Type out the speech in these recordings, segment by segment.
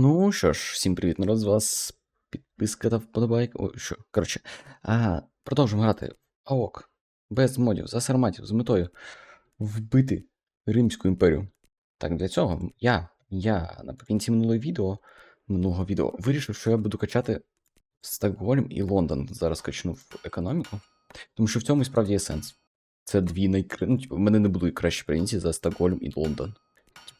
Ну що ж, всім привіт, народ, з вас підписка та вподобайка. О, що, коротше. А, продовжуємо грати АОК. Без модів, за сарматів, з метою вбити Римську імперію. Так, для цього я, я наприкінці минулого відео, минулого відео вирішив, що я буду качати Стокгольм і Лондон. Зараз качну в економіку. Тому що в цьому і справді є сенс. Це дві найкра... ну, типу, в мене не будуть кращі провінції за Стокгольм і Лондон.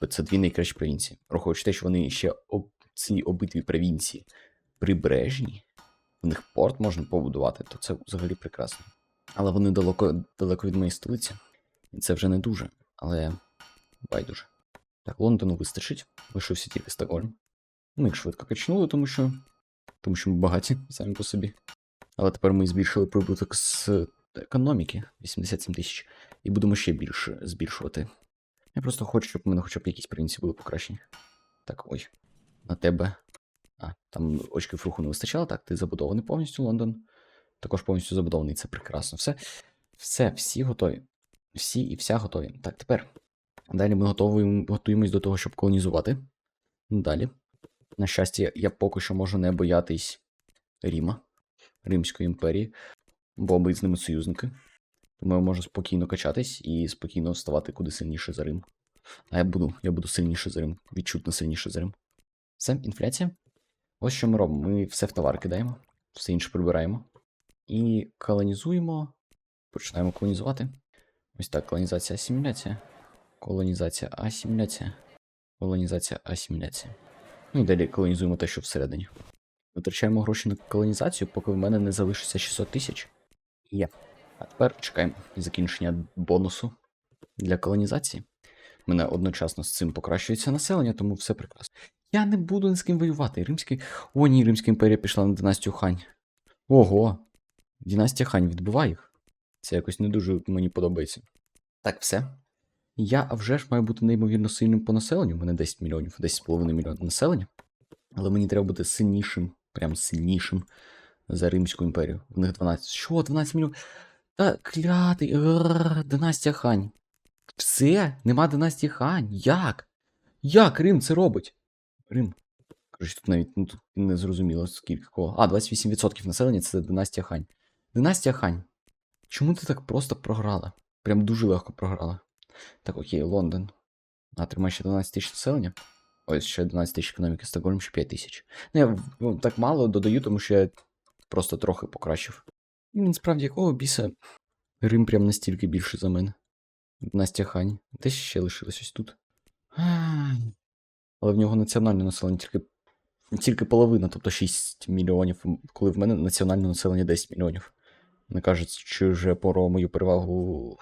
Це дві найкращі провінції. Враховуючи те, що вони ще об... ці обидві провінції прибережні, в них порт можна побудувати, то це взагалі прекрасно. Але вони далеко, далеко від моєї столиці. І це вже не дуже, але байдуже. Так, Лондону вистачить. Лишився тільки Стокгольм. Ми їх швидко качнули, тому що. Тому що ми багаті самі по собі. Але тепер ми збільшили прибуток з економіки 87 тисяч. І будемо ще більше збільшувати. Я просто хочу, щоб в мене хоча б якісь провінції були покращені. Так, ой. На тебе. А, там очків руху не вистачало. Так, ти забудований повністю Лондон. Також повністю забудований, це прекрасно. Все, все, всі готові. Всі і вся готові. Так, тепер. Далі ми готові, готуємось до того, щоб колонізувати. Далі. На щастя, я поки що можу не боятись Ріма, Римської імперії, бо ми з ними союзники. Тому я можу спокійно качатись і спокійно ставати куди сильніше за Рим. А я буду, я буду сильніше за Рим, відчутно сильніше за Рим. Все, інфляція. Ось що ми робимо. Ми все в товар кидаємо, все інше прибираємо. І колонізуємо. Починаємо колонізувати. Ось так, колонізація асиміляція. Колонізація асиміляція. Колонізація асиміляція. Ну і далі колонізуємо те, що всередині. Витрачаємо гроші на колонізацію, поки в мене не залишиться 600 тисяч. Є. А тепер чекаємо закінчення бонусу для колонізації. У мене одночасно з цим покращується населення, тому все прекрасно. Я не буду ні з ким воювати. Римський. О, ні, Римська імперія пішла на династію Хань. Ого. Династія Хань відбиває їх. Це якось не дуже мені подобається. Так, все. Я вже ж маю бути неймовірно сильним по населенню. У мене 10 мільйонів, 10,5 мільйонів населення. Але мені треба бути сильнішим, прям сильнішим за Римську імперію. В них 12. Що, 12 мільйонів? Та клятий. Рррр, династія Хань. Все? Нема династії Хань. Як? Як Рим це робить? Рим. Коротше, тут навіть ну, тут не зрозуміло, скільки кого. А, 28% населення це династія Хань. Династія Хань. Чому ти так просто програла? Прям дуже легко програла. Так, окей, Лондон. А, тримає ще 12 тисяч населення. Ось ще 12 тисяч економіки, Стокгольм ще 5 тисяч. Ну, я ну, так мало додаю, тому що я просто трохи покращив. І він справді якого біса Рим прям настільки більше за мене. Настя Хань. Десь ще лишилось ось тут. Але в нього національне населення тільки, тільки половина, тобто 6 мільйонів, коли в мене національне населення 10 мільйонів. Вони кажуть, що вже про мою перевагу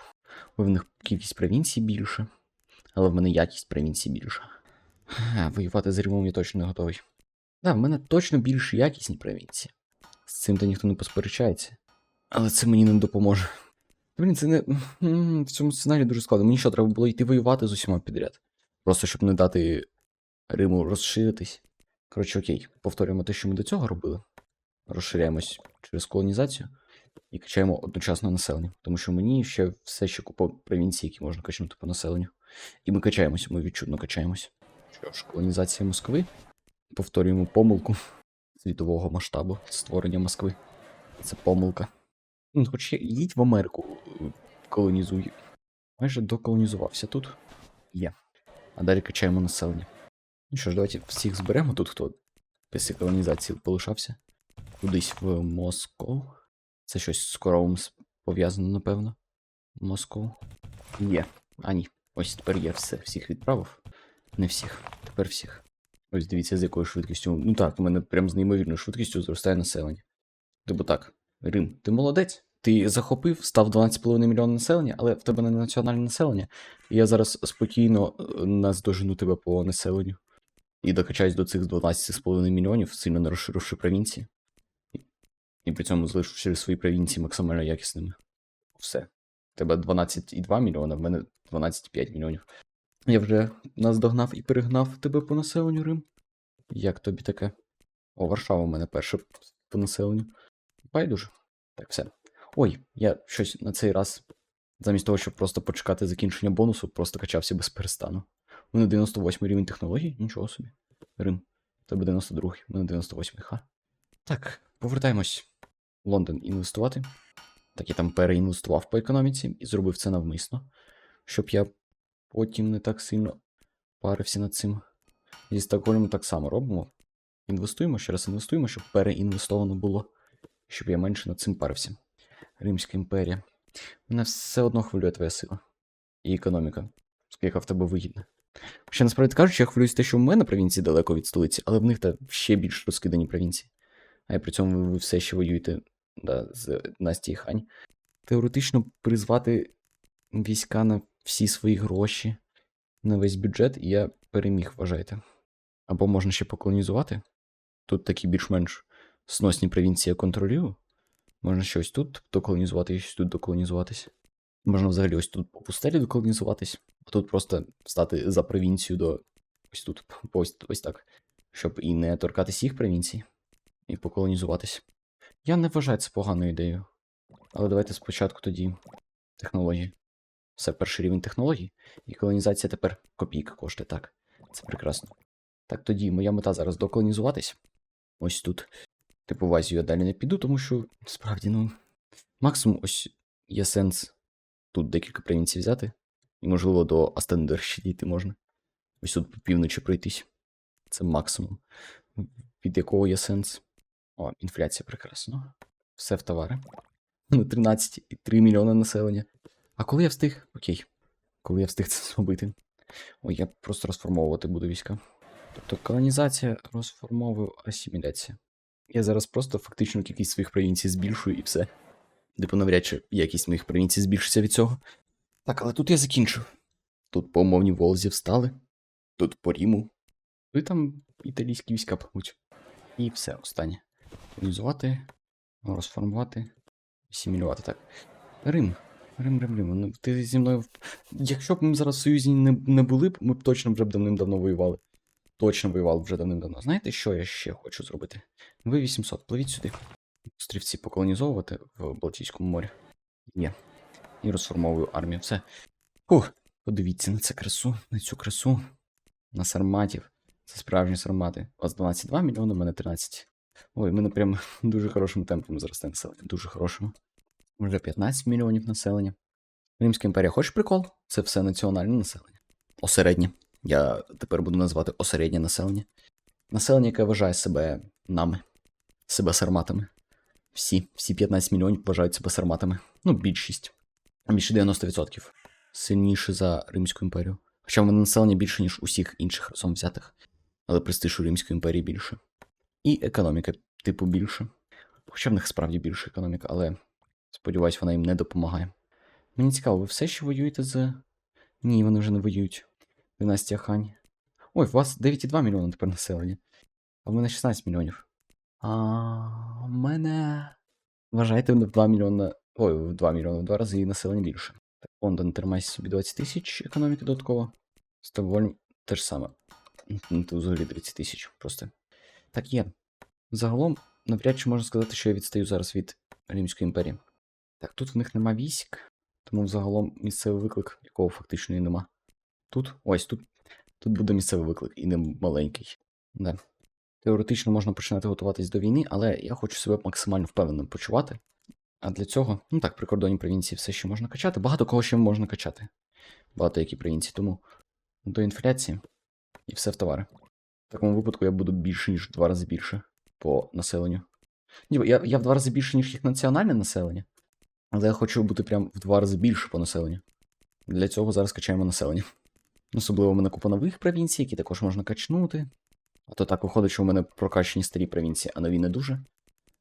в них кількість провінцій більше, але в мене якість провінцій більша. А, воювати з Римом я точно не готовий. Да, в мене точно більш якісні провінції. З цим то ніхто не посперечається. Але це мені не допоможе. Блін, це не. В цьому сценарії дуже складно. Мені що, треба було йти воювати з усіма підряд. Просто щоб не дати Риму розширитись. Коротше, окей, повторюємо те, що ми до цього робили. Розширяємось через колонізацію і качаємо одночасно населення. Тому що мені ще все ще купа провінцій, які можна качнути по населенню. І ми качаємося, ми відчутно качаємось. Що ж, колонізація Москви. Повторюємо помилку світового масштабу створення Москви. Це помилка. Ну, хоч їдь в Америку, колонізуй. Майже доколонізувався тут. Є. А далі качаємо населення. Ну що ж, давайте всіх зберемо тут, хто після колонізації полишався. Кудись в Москву. Це щось з коровом пов'язано, напевно. Москву. Є. А ні. Ось тепер я все. Всіх відправив. Не всіх. Тепер всіх. Ось дивіться, з якою швидкістю. Ну так, у мене прям з неймовірною швидкістю зростає населення. Тобто так, Рим, ти молодець. Ти захопив, став 12,5 мільйона населення, але в тебе не національне населення. І я зараз спокійно е, наздожену тебе по населенню. І докачаюсь до цих 12,5 мільйонів, сильно не розширивши провінції. І, при цьому залишивши свої провінції максимально якісними. Все. В тебе 12,2 мільйона, в мене 12,5 мільйонів. Я вже наздогнав і перегнав тебе по населенню Рим. Як тобі таке? О, Варшава у мене перша по населенню. Байдуже. Так, все. Ой, я щось на цей раз, замість того, щоб просто почекати закінчення бонусу, просто качався без перестану. У мене 98 рівень технологій, нічого собі. Рим. Тебе 92-й, в мене 98-й, ха. Так, повертаємось Лондон інвестувати. Так я там переінвестував по економіці і зробив це навмисно, щоб я потім не так сильно парився над цим. Зі Стокгольмом так само робимо. Інвестуємо, ще раз інвестуємо, щоб переінвестовано було, щоб я менше над цим парився. Римська імперія. Мене все одно хвилює твоя сила. І економіка. Яка в тебе вигідна. Ще насправді кажучи, я хвилююсь те, що в мене провінції далеко від столиці, але в них та ще більш розкидані провінції. А і при цьому ви, ви все ще воюєте да, з Настії Хань. Теоретично призвати війська на всі свої гроші, на весь бюджет, і я переміг, вважайте. Або можна ще поколонізувати. Тут такі більш-менш сносні провінції я контролюю. Можна ще ось тут доколонізувати і ось тут доколонізуватись. Можна взагалі ось тут по пустелі доколонізуватись, а тут просто стати за провінцію до ось тут, ось, ось так. Щоб і не торкатись їх провінцій, і поколонізуватись. Я не вважаю це поганою ідеєю. Але давайте спочатку тоді технології. Все, перший рівень технологій, і колонізація тепер копійка коштує, так. Це прекрасно. Так тоді моя мета зараз доколонізуватись. Ось тут. Типу в Азію я далі не піду, тому що справді, ну. Максимум ось є сенс тут декілька провінцій взяти. І, можливо, до Астендер ще дійти можна. Ось тут по півночі пройтись. Це максимум. Від якого є сенс. О, інфляція прекрасно. Все в товари. Ну, 13,3 мільйони населення. А коли я встиг? Окей. Коли я встиг це зробити? Ой, я просто розформовувати буду війська. Тобто колонізація, розформовую, асиміляція. Я зараз просто фактично кількість своїх провінцій збільшую і все. Типу, навряд чи якість моїх провінцій збільшиться від цього. Так, але тут я закінчив. Тут по умовній Волзі встали, тут по Ріму. І там італійські війська пливуть. І все останнє. Колонізувати, розформувати, асимілювати, так. Рим. Рим, Рим, Рим. Ну, ти зі мною. Якщо б ми зараз в Союзі не, не були б, ми б точно вже б давним-давно воювали. Точно воювали вже давним-давно. Знаєте, що я ще хочу зробити? Ви 800, пливіть сюди. Острівці поколонізовувати в Балтійському морі. Є. І розформовую армію. Все. Фух, подивіться на цю красу, на цю красу. На сарматів. Це справжні сармати. У вас 12,2 мільйони, у мене 13. Ой, мене прям дуже хорошим темпом зросте населення. Дуже хорошим. Вже 15 мільйонів населення. Римська імперія, хочеш прикол? Це все національне населення. Осереднє. Я тепер буду називати осереднє населення. Населення, яке вважає себе нами, себе сарматами. Всі, всі 15 мільйонів вважають себе сарматами. Ну, більшість. Більше 90%. Сильніше за Римську імперію. Хоча в населення більше, ніж усіх інших разом взятих. Але престиж у Римської імперії більше. І економіка, типу, більше. Хоча в них справді більше економіка, але сподіваюсь, вона їм не допомагає. Мені цікаво, ви все ще воюєте з. Ні, вони вже не воюють. Династія Хань. Ой, у вас 9,2 мільйони тепер населення. А в мене 16 мільйонів. А в мене. Вважайте, в 2 мільйони. Ой, в 2 мільйони, в 2 рази населення більше. Так, Лондон тримай собі 20 тисяч економіки додатково. Стокгольм те ж саме. Ну, Тут взагалі 30 тисяч просто. Так є. Загалом, навряд чи можна сказати, що я відстаю зараз від Римської імперії. Так, тут в них нема військ, тому взагалом місцевий виклик, якого фактично і нема. Тут, ось тут. Тут буде місцевий виклик і не маленький. Да. Теоретично можна починати готуватись до війни, але я хочу себе максимально впевненим почувати. А для цього, ну так, прикордонні провінції все ще можна качати. Багато кого ще можна качати. Багато які провінції. Тому до інфляції і все в товари. В такому випадку я буду більше, ніж в два рази більше по населенню. Ні, я, я в два рази більше, ніж їх національне населення. Але я хочу бути прям в два рази більше по населенню. Для цього зараз качаємо населення. Особливо в мене купа нових провінцій, які також можна качнути. А то так виходить, що в мене прокачені старі провінції, а нові не дуже.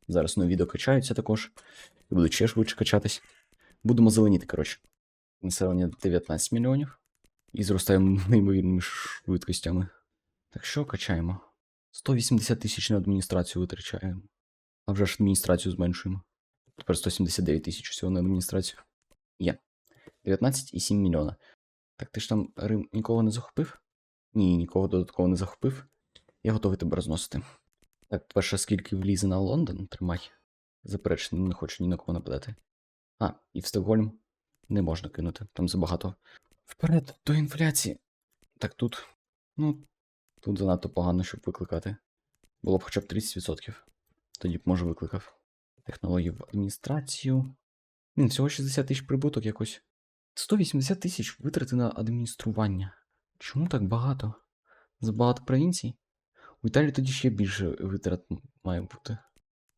Зараз нові докачаються також. І будуть ще швидше качатись. Будемо зеленіти, коротше. Населення 19 мільйонів. І зростаємо неймовірними швидкостями. Так що качаємо? 180 тисяч на адміністрацію витрачаємо. А вже ж адміністрацію зменшуємо. Тепер 179 тисяч всього на адміністрацію. Є. 19,7 мільйона. Так ти ж там Рим нікого не захопив? Ні, нікого додатково не захопив. Я готовий тебе розносити. Так, перше, скільки влізе на Лондон, тримай. Заперечення, не хочу ні на кого нападати. А, і в Стокгольм не можна кинути, там забагато. Вперед, до інфляції. Так тут. Ну, тут занадто погано, щоб викликати. Було б хоча б 30%. Тоді б, може, викликав. Технології в адміністрацію. Він всього 60 тисяч прибуток якось. 180 тисяч витрати на адміністрування. Чому так багато? Забагато провінцій? У Італії тоді ще більше витрат має бути.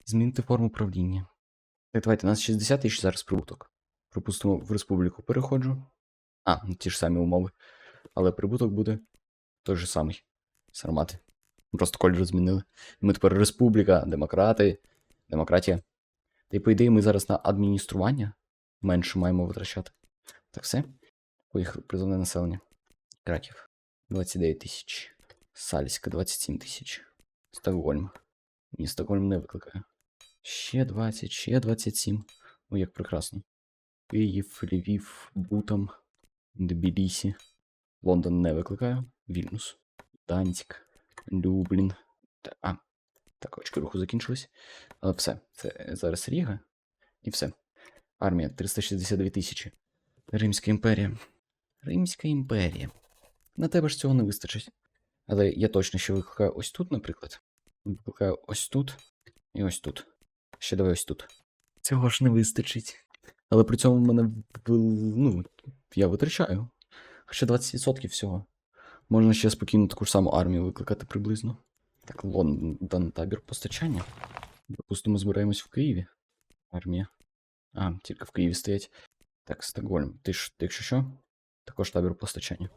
Змінити форму правління. Так, давайте, у нас 60 тисяч зараз прибуток. Пропустимо в республіку переходжу. А, ну, ті ж самі умови. Але прибуток буде той же самий. Сармати. Просто колір змінили. Ми тепер республіка, демократи, демократія. Та й по ідеї ми зараз на адміністрування менше маємо витрачати. Так все. Поїхали. Призовне населення. Краків. 29 тисяч. Сальська 27 тисяч. Стокгольм. Ні, Стокгольм не викликає. Ще 20, ще 27. Ой, як прекрасно. Київ, Львів, Бутам, Тбілісі. Лондон не викликаю. Вільнюс. Данцік. Люблін. Та, а, так, очки руху закінчились. Але все. Це зараз Ріга. І все. Армія 362 тисячі. Римська імперія. Римська імперія. На тебе ж цього не вистачить. Але я точно ще викликаю ось тут, наприклад. Викликаю ось тут і ось тут. Ще давай ось тут. Цього ж не вистачить. Але при цьому в мене ну, я витрачаю. Хоча 20% всього. Можна ще спокійно таку ж саму армію викликати приблизно. Так, Лондон табір постачання. Допустимо, збираємось в Києві. Армія. А, тільки в Києві стоять. Так, Стокгольм. Ти ж, ти якщо що? Також табір постачання.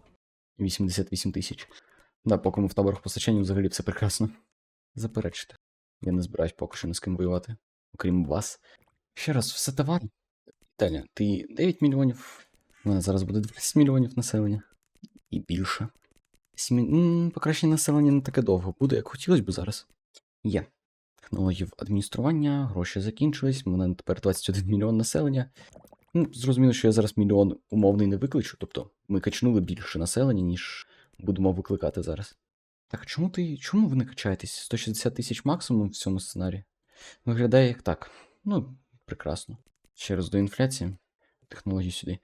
88 тисяч. Да, поки ми в таборах постачання взагалі все прекрасно. Заперечте. Я не збираюсь поки що ні з ким воювати, окрім вас. Ще раз, все товар. Італія, ти 9 мільйонів. У мене зараз буде 20 мільйонів населення. І більше. Сімі... м, Покращення населення не таке довго буде, як хотілося б зараз. Є. Технології в адміністрування, гроші закінчились, у мене тепер 21 мільйон населення. Ну, зрозуміло, що я зараз мільйон умовний не викличу, тобто ми качнули більше населення, ніж будемо викликати зараз. Так, чому ти. Чому ви не качаєтесь? 160 тисяч максимум в цьому сценарії? Виглядає як так. Ну, прекрасно. Ще раз до інфляції. Технології сюди.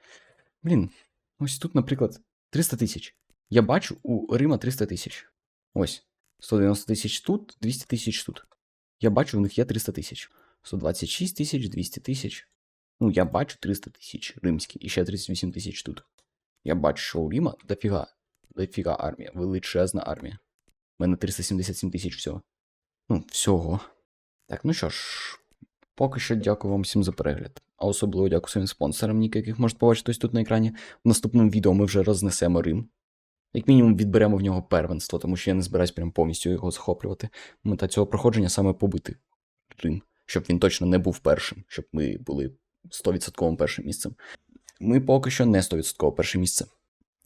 Блін, ось тут, наприклад, 300 тисяч. Я бачу у Рима 300 тисяч. Ось. 190 тисяч тут, 200 тисяч тут. Я бачу, у них є 300 тисяч. 126 тисяч, 200 тисяч. Ну, я бачу 300 тисяч римські, і ще 38 тисяч тут. Я бачу, що у Рима дофіга. Дофіга армія, величезна армія. У мене 377 тисяч всього. Ну, всього. Так, ну що ж, поки що дякую вам всім за перегляд. А особливо дякую своїм спонсорам, ніки, яких можете побачити ось тут на екрані. В наступному відео ми вже рознесемо Рим. Як мінімум відберемо в нього первенство, тому що я не збираюсь прям повністю його захоплювати. Мета цього проходження саме побити Рим, щоб він точно не був першим, щоб ми були 100% першим місцем. Ми поки що не 100% перше місце.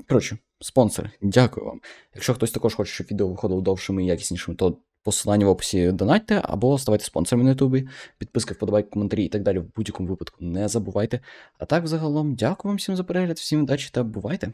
Коротше, спонсори, дякую вам. Якщо хтось також хоче, щоб відео виходило довшими і якіснішими, то посилання в описі донатьте або ставайте спонсорами на Ютубі, підписка, вподобайки, коментарі і так далі. В будь-якому випадку не забувайте. А так, загалом, дякую вам всім за перегляд, всім удачі та бувайте!